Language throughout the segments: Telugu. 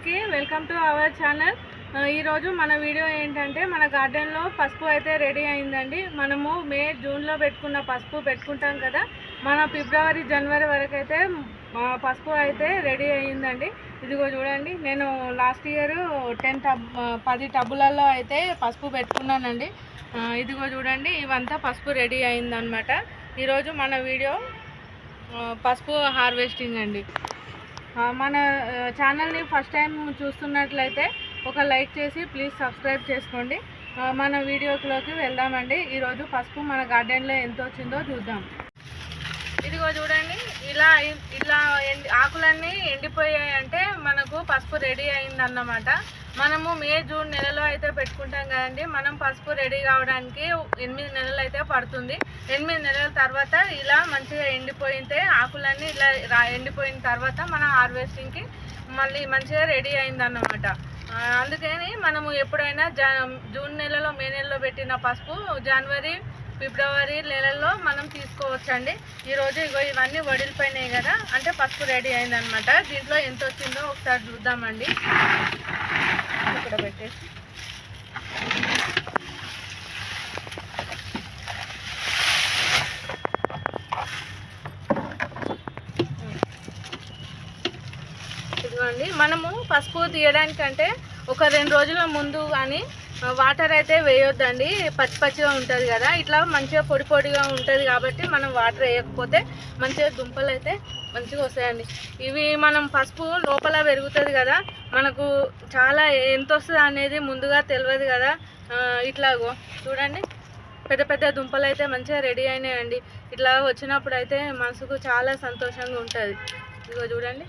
అందరికీ వెల్కమ్ టు అవర్ ఛానల్. ఈరోజు మన వీడియో ఏంటంటే మన గార్డెన్లో పసుపు అయితే రెడీ అయిందండి. మనము మే జూన్లో పెట్టుకున్న పసుపు పెట్టుకుంటాం కదా. మన ఫిబ్రవరి జనవరి వరకు అయితే పసుపు అయితే రెడీ అయిందండి. ఇదిగో చూడండి నేను లాస్ట్ ఇయర్ టెన్ టబ్ పది టబ్బులలో అయితే పసుపు పెట్టుకున్నానండి. ఇదిగో చూడండి ఇవంతా పసుపు రెడీ అయిందనమాట ఈరోజు మన వీడియో పసుపు హార్వెస్టింగ్ అండి. మన ఛానల్ని ఫస్ట్ టైం చూస్తున్నట్లయితే ఒక లైక్ చేసి ప్లీజ్ సబ్స్క్రైబ్ చేసుకోండి. మన వీడియోలోకి వెళ్దామండి. ఈరోజు పసుపు మన గార్డెన్లో ఎంత వచ్చిందో చూద్దాం. ఇదిగో చూడండి ఇలా ఇలా ఎండి ఆకులన్నీ ఎండిపోయాయి అంటే మనకు పసుపు రెడీ అయిందన్నమాట. మనము మే జూన్ నెలలో అయితే పెట్టుకుంటాం కదండి. మనం పసుపు రెడీ కావడానికి ఎనిమిది నెలలు అయితే పడుతుంది. ఎనిమిది నెలల తర్వాత ఇలా మంచిగా ఎండిపోయితే ఆకులన్నీ ఇలా ఎండిపోయిన తర్వాత మన హార్వెస్టింగ్కి మళ్ళీ మంచిగా రెడీ అయిందన్నమాట. అందుకని మనము ఎప్పుడైనా జూన్ నెలలో మే నెలలో పెట్టిన పసుపు జనవరి ఫిబ్రవరి నెలల్లో మనం తీసుకోవచ్చండి. ఈరోజు ఇగో ఇవన్నీ వడిలిపోయినాయి కదా అంటే పసుపు రెడీ అయిందనమాట. దీంట్లో ఎంత వచ్చిందో ఒకసారి చూద్దామండి. ఇక్కడ పెట్టేసి. ఇదిగోండి మనము పసుపు తీయడానికంటే ఒక రెండు రోజుల ముందు కానీ వాటర్ అయితే వేయొద్దండి. పచ్చి పచ్చిగా ఉంటుంది కదా. ఇట్లా మంచిగా పొడి పొడిగా ఉంటుంది కాబట్టి మనం వాటర్ వేయకపోతే మంచిగా దుంపలు అయితే మంచిగా వస్తాయండి. ఇవి మనం పసుపు లోపల పెరుగుతుంది కదా. మనకు చాలా ఎంత వస్తుంది అనేది ముందుగా తెలియదు కదా. ఇట్లాగో చూడండి. పెద్ద పెద్ద దుంపలు అయితే మంచిగా రెడీ అయినాయండి. ఇట్లా వచ్చినప్పుడు అయితే మనసుకు చాలా సంతోషంగా ఉంటుంది. ఇదిగో చూడండి.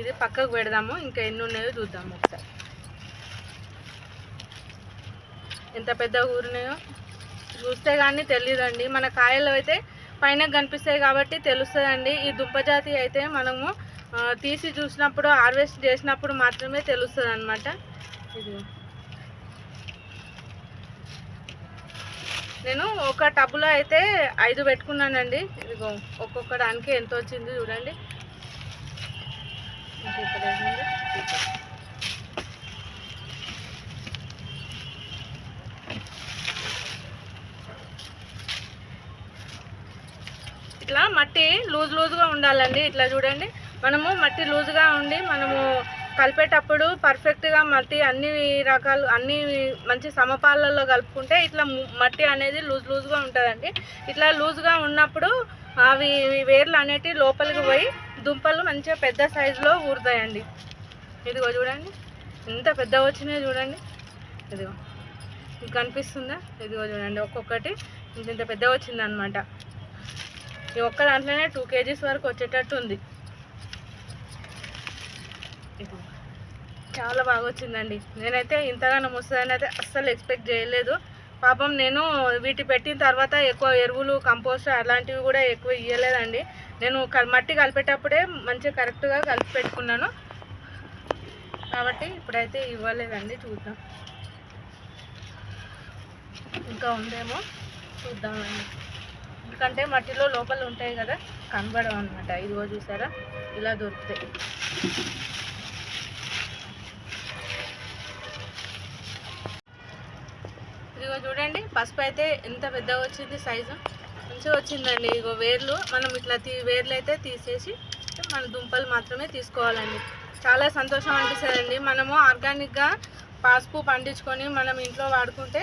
ఇది పక్కకు పెడదాము. ఇంకా ఎన్ని ఉన్నాయో చూద్దాము ఒకసారి. ఎంత పెద్ద ఊరినాయో చూస్తే కానీ తెలియదండి మన కాయలు అయితే పైన కనిపిస్తాయి కాబట్టి తెలుస్తుందండి. ఈ దుంపజాతి అయితే మనము తీసి చూసినప్పుడు హార్వెస్ట్ చేసినప్పుడు మాత్రమే తెలుస్తుంది అనమాట ఇది. నేను ఒక టబ్బులో అయితే ఐదు పెట్టుకున్నానండి. ఇదిగో ఒక్కొక్క దానికి ఎంత వచ్చింది చూడండి ఇక్కడ ఇట్లా మట్టి లూజ్ లూజ్గా ఉండాలండి. ఇట్లా చూడండి. మనము మట్టి లూజ్గా ఉండి మనము కలిపేటప్పుడు పర్ఫెక్ట్గా మట్టి అన్ని రకాలు అన్ని మంచి సమపాలలో కలుపుకుంటే ఇట్లా మట్టి అనేది లూజ్ లూజ్గా ఉంటుందండి. ఇట్లా లూజ్గా ఉన్నప్పుడు అవి వేర్లు అనేటివి లోపలికి పోయి దుంపలు మంచిగా పెద్ద సైజులో ఊరుతాయండి. ఇదిగో చూడండి. ఎంత పెద్ద వచ్చినాయో చూడండి. ఇదిగో. కనిపిస్తుందా? ఇదిగో చూడండి. ఒక్కొక్కటి ఇంత ఇంత పెద్ద వచ్చిందనమాట. ఈ ఒక్క దాంట్లోనే టూ కేజీస్ వరకు వచ్చేటట్టు ఉంది. చాలా బాగా వచ్చిందండి. నేనైతే ఇంతగానో వస్తుందని అయితే అస్సలు ఎక్స్పెక్ట్ చేయలేదు. పాపం నేను వీటి పెట్టిన తర్వాత ఎక్కువ ఎరువులు కంపోస్ట్ అలాంటివి కూడా ఎక్కువ ఇవ్వలేదండి నేను మట్టి కలిపేటప్పుడే మంచిగా కరెక్ట్గా కలిపి పెట్టుకున్నాను. కాబట్టి ఇప్పుడైతే ఇవ్వలేదండి చూద్దాం. ఇంకా ఉందేమో చూద్దామండి. ఎందుకంటే మట్టిలో లోపల ఉంటాయి కదా కనబడవు అనమాట ఇదిగో చూసారా? ఇలా దొరుకుతాయి. ఇదిగో చూడండి పసుపు అయితే ఎంత పెద్దగా వచ్చింది సైజు? మంచిగా వచ్చిందండి ఇగో వేర్లు. మనం ఇట్లా తీ వేర్లు అయితే తీసేసి మన దుంపలు మాత్రమే తీసుకోవాలండి. చాలా సంతోషం అనిపిస్తుందండి. మనము ఆర్గానిక్గా పసుపు పండించుకొని మనం ఇంట్లో వాడుకుంటే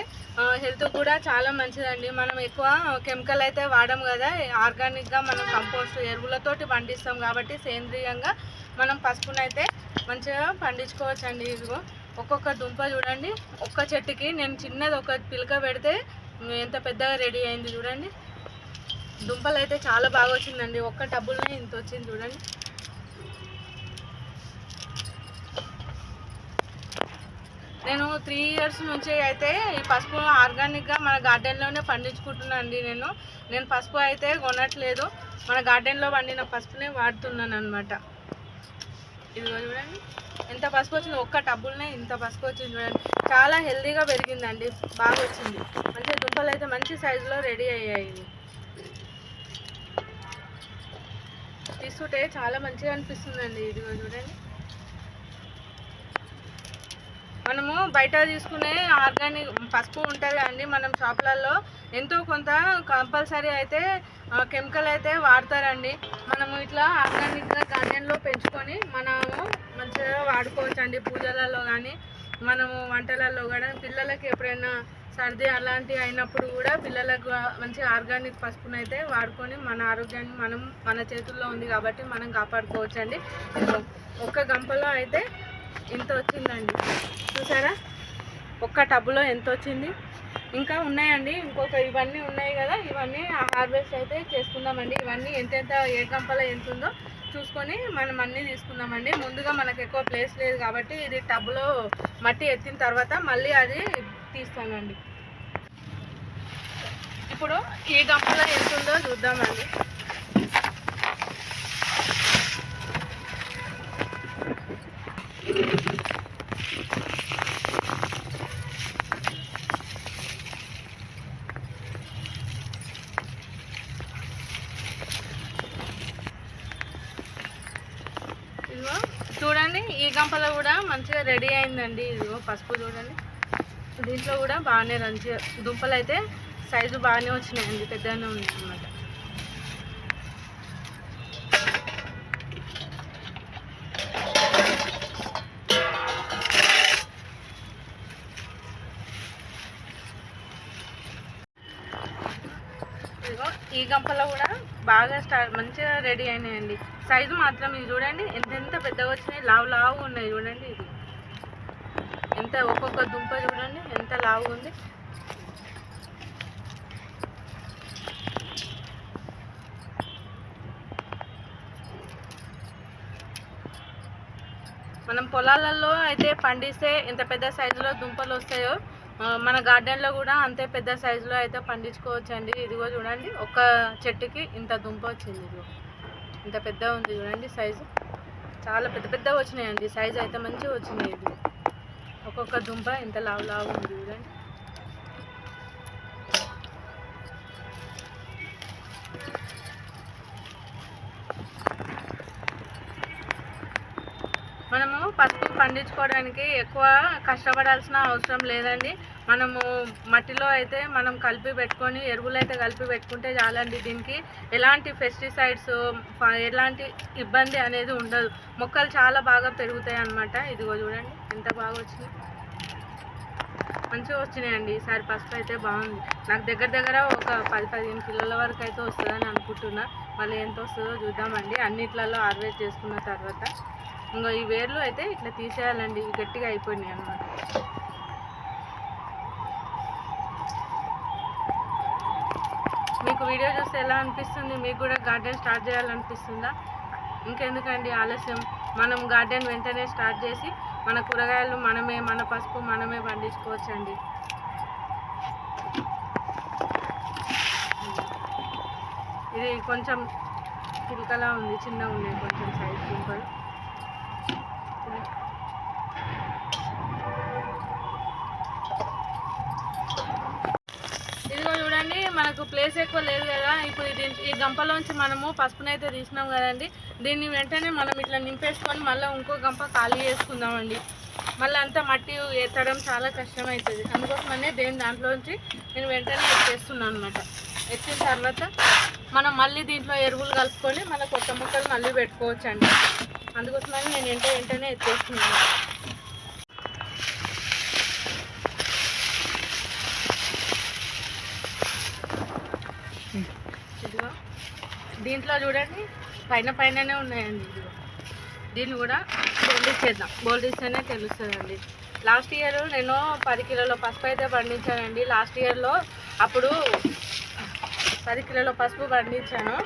హెల్త్ కూడా చాలా మంచిదండి. మనం ఎక్కువ కెమికల్ అయితే వాడము కదా ఆర్గానిక్గా మనం కంపోస్ట్ ఎరువులతోటి పండిస్తాం కాబట్టి సేంద్రియంగా మనం పసుపునైతే మంచిగా పండించుకోవచ్చండి ఇదిగో. ఒక్కొక్క దుంప చూడండి ఒక్క చెట్టుకి నేను చిన్నది ఒక పిలక పెడితే ఎంత పెద్దగా రెడీ అయింది చూడండి. దుంపలు అయితే చాలా బాగా వచ్చిందండి ఒక్క టబ్బులనే ఇంత వచ్చింది చూడండి. నేను త్రీ ఇయర్స్ నుంచి అయితే ఈ పసుపు ఆర్గానిక్గా మన గార్డెన్లోనే పండించుకుంటున్నాను అండి నేను. నేను పసుపు అయితే కొనట్లేదు. మన గార్డెన్లో పండిన పసుపునే వాడుతున్నాను అనమాట ఇదిగో చూడండి. ఎంత పసుపు వచ్చింది ఒక్క టబ్బులనే ఇంత పసుపు వచ్చింది చూడండి. చాలా హెల్తీగా పెరిగిందండి. బాగా వచ్చింది. మంచి దుంపలు అయితే మంచి సైజులో రెడీ అయ్యాయి. తీసుకుంటే చాలా మంచిగా అనిపిస్తుందండి. ఇదిగో చూడండి. మనము బయట తీసుకునే ఆర్గానిక్ పసుపు ఉంటుంది అండి మనం షాప్లలో ఎంతో కొంత కంపల్సరీ అయితే కెమికల్ అయితే వాడతారండి. మనము ఇట్లా ఆర్గానిక్గా గార్డెన్లో పెంచుకొని మనము మంచిగా వాడుకోవచ్చు అండి పూజలలో కానీ మనము వంటలలో కూడా. పిల్లలకి ఎప్పుడైనా సర్ది అలాంటివి అయినప్పుడు కూడా పిల్లలకు మంచి ఆర్గానిక్ పసుపును అయితే వాడుకొని మన ఆరోగ్యాన్ని మనం మన చేతుల్లో ఉంది కాబట్టి మనం కాపాడుకోవచ్చు అండి ఒక్క గంపలో అయితే ఇంత వచ్చిందండి. చూసారా? ఒక్క టబ్బులో ఎంత వచ్చింది? ఇంకా ఉన్నాయండి. ఇంకొక ఇవన్నీ ఉన్నాయి కదా. ఇవన్నీ హార్వెస్ట్ అయితే చేసుకుందామండి. ఇవన్నీ ఎంతెంత ఏ గంపలో ఎంత ఉందో చూసుకొని మనం అన్నీ తీసుకుందామండి. ముందుగా మనకు ఎక్కువ ప్లేస్ లేదు కాబట్టి ఇది టబ్లో మట్టి ఎత్తిన తర్వాత మళ్ళీ అది తీస్తానండి. ఇప్పుడు ఈ గంపలో ఎంత ఉందో చూద్దామండి ఇదిగో చూడండి ఈ గంపలో కూడా మంచిగా రెడీ ఇదిగో పసుపు చూడండి. దీంట్లో కూడా బాగానే మంచిగా దుంపలు అయితే సైజు బాగానే వచ్చినాయండి పెద్దగానే ఉంది అన్నమాట ఇదిగో ఈ గంపలో కూడా బాగా స్టార్ట్ మంచిగా రెడీ అయినాయండి. సైజు మాత్రం ఇది చూడండి ఎంత ఎంత పెద్దగా వచ్చినాయి లావు లావు ఉన్నాయి చూడండి ఇది. ఎంత ఒక్కొక్క దుంప చూడండి ఎంత లావు ఉంది. మనం పొలాలలో అయితే పండిస్తే ఎంత పెద్ద సైజులో దుంపలు వస్తాయో మన గార్డెన్లో కూడా అంతే పెద్ద సైజులో అయితే పండించుకోవచ్చు అండి ఇదిగో చూడండి ఒక చెట్టుకి ఇంత దుంప వచ్చింది ఇదిగో. ఇంత పెద్ద ఉంది చూడండి సైజు. చాలా పెద్ద పెద్దగా వచ్చినాయండి సైజు అయితే మంచిగా వచ్చినాయి ఇది ఒక్కొక్క దుంప ఎంత లావు లావు ఉంది చూడండి. పసుపు పండించుకోవడానికి ఎక్కువ కష్టపడాల్సిన అవసరం లేదండి. మనము మట్టిలో అయితే మనం కలిపి పెట్టుకొని ఎరువులు అయితే కలిపి పెట్టుకుంటే చాలండి దీనికి. ఎలాంటి పెస్టిసైడ్స్ ఎలాంటి ఇబ్బంది అనేది ఉండదు. మొక్కలు చాలా బాగా పెరుగుతాయి అన్నమాట ఇదిగో చూడండి ఎంత బాగా వచ్చింది. మంచిగా వచ్చినాయండి. ఈసారి పసుపు అయితే బాగుంది. నాకు దగ్గర దగ్గర ఒక పది పదిహేను కిలోల వరకు అయితే వస్తుందని అనుకుంటున్నా. మళ్ళీ ఎంత వస్తుందో చూద్దామండి. అన్నిట్లలో హార్వెస్ట్ చేసుకున్న తర్వాత. ఇంకా ఈ వేర్లు అయితే ఇట్లా తీసేయాలండి ఇవి గట్టిగా అయిపోయినాయి అన్నమాట. మీకు వీడియో చూస్తే ఎలా అనిపిస్తుంది? మీకు కూడా గార్డెన్ స్టార్ట్ చేయాలనిపిస్తుందా? ఇంకెందుకండి ఆలస్యం. మనం గార్డెన్ వెంటనే స్టార్ట్ చేసి మన కూరగాయలు మనమే మన పసుపు మనమే పండించుకోవచ్చండి. ఇది కొంచెం చిలుకలా ఉంది చిన్నగా ఉన్నాయి కొంచెం సైజ్ దుంపలు ఇదిగో చూడండి మనకు ప్లేస్ ఎక్కువ లేదు కదా. ఇప్పుడు ఇది ఈ గంపలోంచి మనము పసుపునైతే తీసినాం కదండి. దీన్ని వెంటనే మనం ఇట్లా నింపేసుకొని మళ్ళీ ఇంకో గంప ఖాళీ చేసుకుందామండి. మళ్ళీ అంతా మట్టి ఎత్తడం చాలా కష్టం అవుతుంది అందుకోసమనే దేని దాంట్లోంచి నేను వెంటనే ఎత్తేస్తున్నాను అనమాట ఎత్తిన తర్వాత మనం మళ్ళీ దీంట్లో ఎరువులు కలుపుకొని మన కొత్త ముక్కలు మళ్ళీ పెట్టుకోవచ్చండి. అందుకోసమని నేను వెంట వెంటనే ఎత్తేస్తున్నాను ఇదిగో ఇట్లా చూడండి. పైన పైననే ఉన్నాయండి దీన్ని కూడా బోల్డ్ ఇచ్చేద్దాం బోల్డ్ ఇస్తేనే తెలుస్తుందండి. లాస్ట్ ఇయర్ నేను పది కిలోల పసుపు అయితే పండించానండి. లాస్ట్ ఇయర్లో అప్పుడు పది కిలోల పసుపు పండించాను.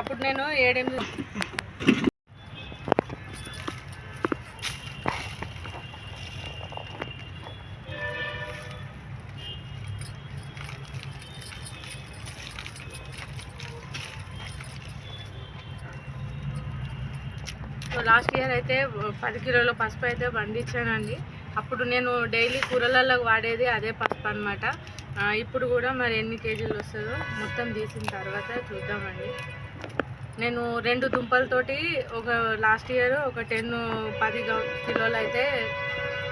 అప్పుడు నేను ఏడెనిమిది లాస్ట్ ఇయర్ అయితే పది కిలోల పసుపు అయితే పండించానండి. అప్పుడు నేను డైలీ కూరలలో వాడేది అదే పసుపు అనమాట ఇప్పుడు కూడా మరి ఎన్ని కేజీలు వస్తుందో మొత్తం తీసిన తర్వాత చూద్దామండి. నేను రెండు దుంపలతోటి ఒక లాస్ట్ ఇయర్ ఒక టెన్ పది కిలోలు అయితే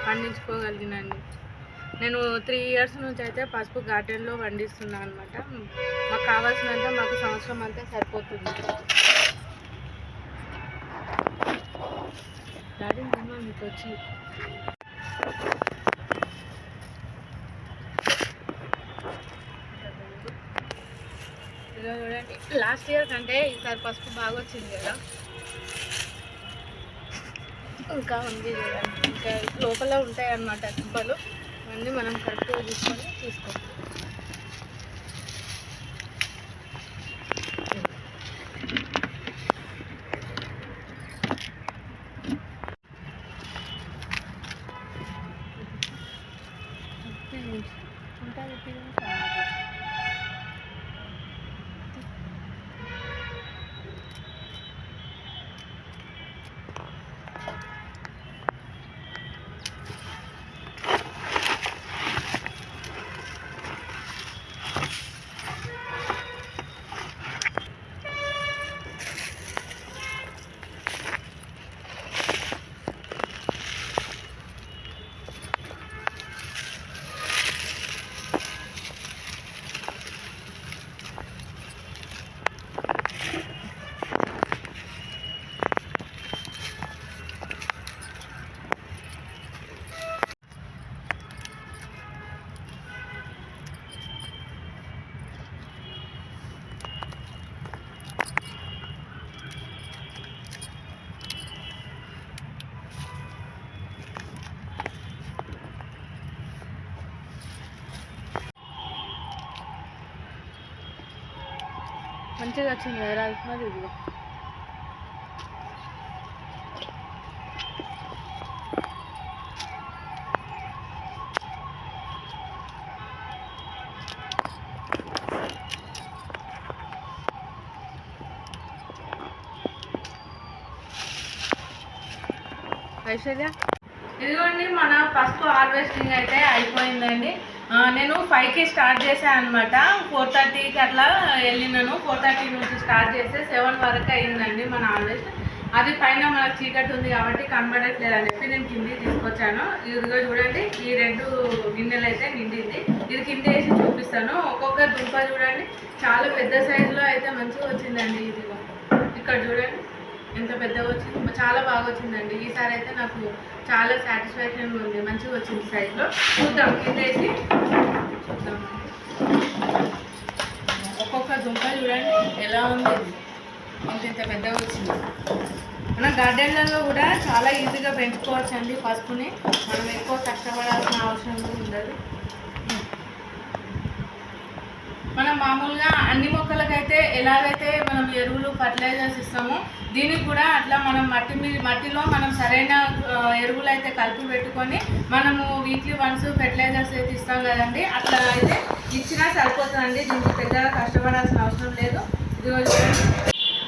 పండించుకోగలిగినండి. నేను త్రీ ఇయర్స్ నుంచి అయితే పసుపు గార్డెన్లో పండిస్తున్నాను అనమాట మాకు కావాల్సినంత మాకు సంవత్సరం అంతా సరిపోతుంది. డాడీ అమ్మ మీకు వచ్చి చూడండి. లాస్ట్ ఇయర్ కంటే ఈసారి పసుపు బాగా వచ్చింది కదా. ఇంకా ఉంది చూడండి. ఇంకా లోపల ఉంటాయి అన్నమాట దుంపలు అన్నీ మనం కరెక్ట్గా తీసుకొని తీసుకోవాలి. మంచిగా వచ్చింది కదా రాజకుమార్ ఇది ఐశ్వర్య ఇదిగోండి మన పసుపు హార్వెస్టింగ్ అయితే అయిపోయిందండి. నేను ఫైవ్కి స్టార్ట్ చేశాను అనమాట ఫోర్ థర్టీకి అట్లా వెళ్ళినాను. ఫోర్ థర్టీ నుంచి స్టార్ట్ చేస్తే సెవెన్ వరకు అయిందండి మన హార్వెస్ట్ అది పైన మనకు చీకటి ఉంది కాబట్టి కనబడట్లేదు అని చెప్పి నేను కింది తీసుకొచ్చాను. ఇదిగో చూడండి ఈ రెండు గిన్నెలు అయితే నిండింది. ఇది కింద వేసి చూపిస్తాను. ఒక్కొక్క దుంప చూడండి చాలా పెద్ద సైజులో అయితే మంచిగా వచ్చిందండి ఇదిగో ఇక్కడ చూడండి. ఇంత పెద్దగా వచ్చింది చాలా బాగా వచ్చిందండి. ఈసారి అయితే నాకు చాలా సాటిస్ఫాక్షన్ ఉంది. మంచిగా వచ్చింది సైజులో చూద్దాం కిందేసి చూద్దాం. ఒక్కొక్క దుంప చూడండి ఎలా ఉంది. ఇంత ఇంత పెద్దగా వచ్చింది. మన గార్డెన్లలో కూడా చాలా ఈజీగా పెంచుకోవచ్చు అండి పసుపుని. మనం ఎక్కువ కష్టపడాల్సిన అవసరం ఉండదు. మనం మామూలుగా అన్ని మొక్కలకైతే ఎలాగైతే మనం ఎరువులు ఫర్టిలైజర్స్ ఇస్తామో దీనికి కూడా అట్లా మనం మట్టి మీ మట్టిలో మనం సరైన ఎరువులు అయితే కలిపి పెట్టుకొని మనము వీక్లీ వన్స్ ఫెర్టిలైజర్స్ అయితే ఇస్తాం కదండి. అట్లా అయితే ఇచ్చినా సరిపోతుందండి. దీనికి పెద్దగా కష్టపడాల్సిన అవసరం లేదు. ఇదిగో చూడండి.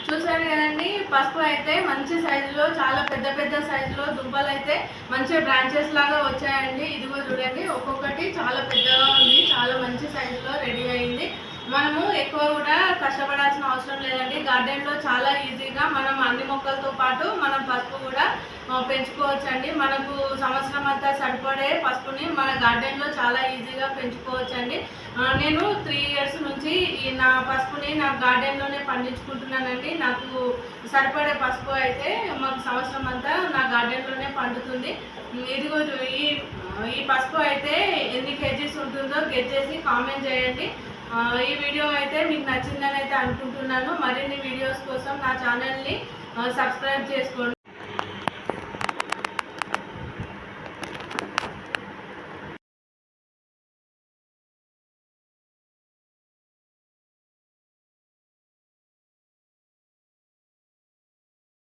చూసారు కదండి పసుపు అయితే మంచి సైజులో చాలా పెద్ద పెద్ద సైజులో దుంపలు అయితే మంచి బ్రాంచెస్ లాగా వచ్చాయండి. ఇదిగో చూడండి ఒక్కొక్కటి చాలా పెద్దగా ఉంది చాలా మంచి సైజులో రెడీ అయింది. మనము ఎక్కువ కూడా కష్టపడాల్సిన అవసరం లేదండి. గార్డెన్లో చాలా ఈజీగా మనం అన్ని మొక్కలతో పాటు మనం పసుపు కూడా పెంచుకోవచ్చండి. మనకు సంవత్సరం అంతా సరిపడే పసుపుని మన గార్డెన్లో చాలా ఈజీగా పెంచుకోవచ్చండి. అండి నేను త్రీ ఇయర్స్ నుంచి ఈ నా పసుపుని నా గార్డెన్లోనే పండించుకుంటున్నానండి. నాకు సరిపడే పసుపు అయితే మాకు సంవత్సరం అంతా నా గార్డెన్లోనే పండుతుంది. ఇదిగో ఈ ఈ పసుపు అయితే ఎన్ని కేజీస్ ఉంటుందో గెట్ చేసి కామెంట్ చేయండి. ఈ వీడియో అయితే మీకు నచ్చిందని అయితే అనుకుంటున్నాను. మరిన్ని వీడియోస్ కోసం నా ఛానల్ని సబ్స్క్రైబ్ చేసుకోండి.